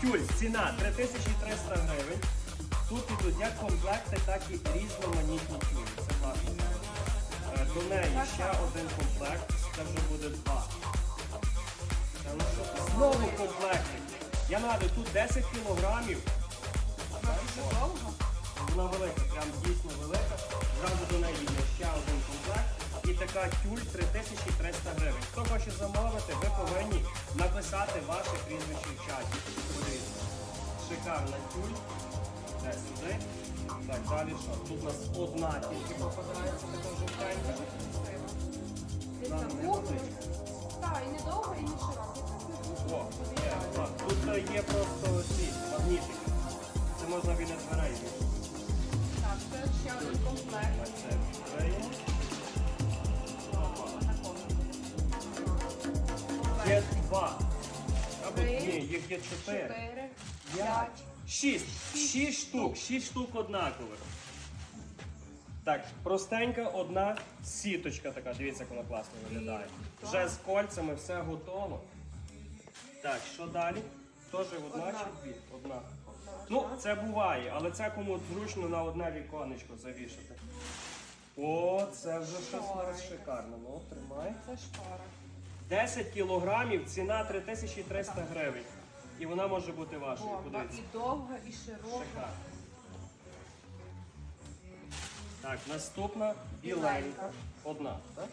Тюль, ціна 3300 гривень. Тут ідуть як комплекти, так і різноманітні тюлі. Це класно. Е, До неї ще один комплект, це вже буде два. Знову комплекти. Я нагадую, тут 10 кілограмів. Вона велика, прям дійсно велика. Зразу до неї йде ще один комплект. І така тюль 3300 гривень. Хто хоче замовити, ви повинні написати ваше прізвище в чаті. Подивіться. Шикарна тюль. Де сюди. Так, далі що? Тут у нас одна тільки попадається, така жовтенька. Нам не кухню. Так, і не довго, і не широко. О, є, так. Тут є просто ці магнітики. Це можна біля дверей. Так, це ще один комплект. Є два. Або Три, ні, їх є чотири. Чотири, П'ять. Шість. Шість штук. Шість штук однакових. Так, простенька одна сіточка така. Дивіться, як вона класно виглядає. Вже з кольцями все готово. Так, що далі? Теж одна, Одна. чи дві? Одна. Ну, це буває, але це кому зручно на одне віконечко завішати. О, це вже щось у нас шикарно. Ну, тримай. Це штора. 10 кілограмів, ціна 3300 гривень. І вона може бути вашою. Подивіться. І довга, і широка. Шикарно. Так, наступна біленька. Біленька. Одна, так?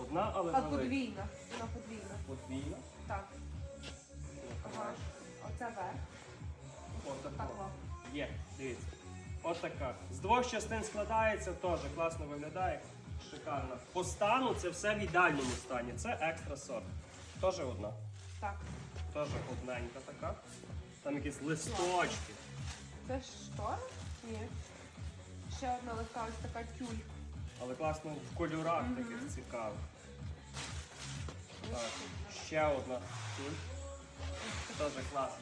Одна, але А велика. подвійна. Вона подвійна. Подвійна. Так. Ага. Оце верх. Отака. Так, о. Є, дивіться. Отака. З двох частин складається, теж класно виглядає. Шикарно. По стану це все в ідеальному стані. Це екстра сорт. Теж одна. Так. Теж одненька така. Там якісь листочки. Це штора? Ні. Ще одна легка ось така тюль. Але класно в кольорах таких цікавих. Так, ще одна тюль. Теж класно.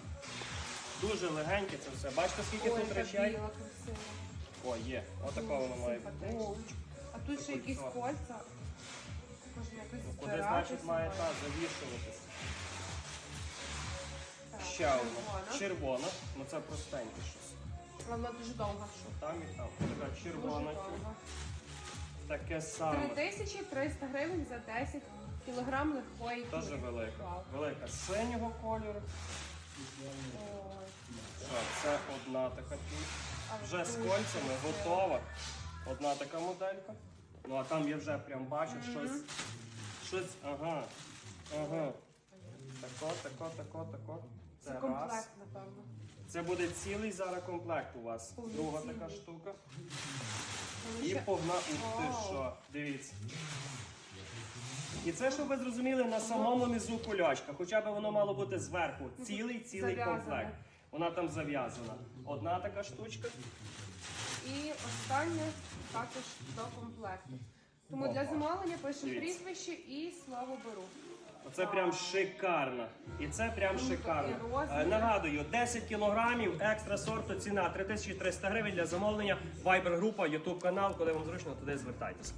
Дуже легеньке це все. Бачите, скільки Ой, тут яка речей? біла, красива. О, є. Отакого воно має бути. Симпатично. А тут ще якісь кольцо. кольця. Якось Ну, Куди, значить, має та завішуватися. Так, Ще одна. червона. Червона. Ну це простеньке щось. Але Вона дуже довга. Там і там. Така Дуже червона довга. Таке саме. 3300 гривень за 10 кілограм легкої тюлі. велика. Вау. Велика синього кольору. Ой. Що, це одна така. А Вже з дуже кольцями готова. Одна така моделька. Ну а там я вже прям бачу щось. Щось. Ага. Ага. Тако, тако, тако, тако. Це раз. комплект, напевно. Це буде цілий зараз комплект у вас. Друга така штука. І повна ух ти що. Дивіться. І це, щоб ви зрозуміли, на самому низу кульочка. Хоча б воно мало бути зверху. Цілий цілий Зав'язане. комплект. Вона там зав'язана. Одна така штучка. І останнє також до комплекту. Тому для замовлення пишемо Дивіться. прізвище і слово беру. Оце прям шикарно. І це прям Ну, шикарно. розмір. Е, Нагадую, 10 кілограмів екстра сорту ціна 3300 гривень для замовлення. Viber група, YouTube канал, коли вам зручно, туди звертайтеся.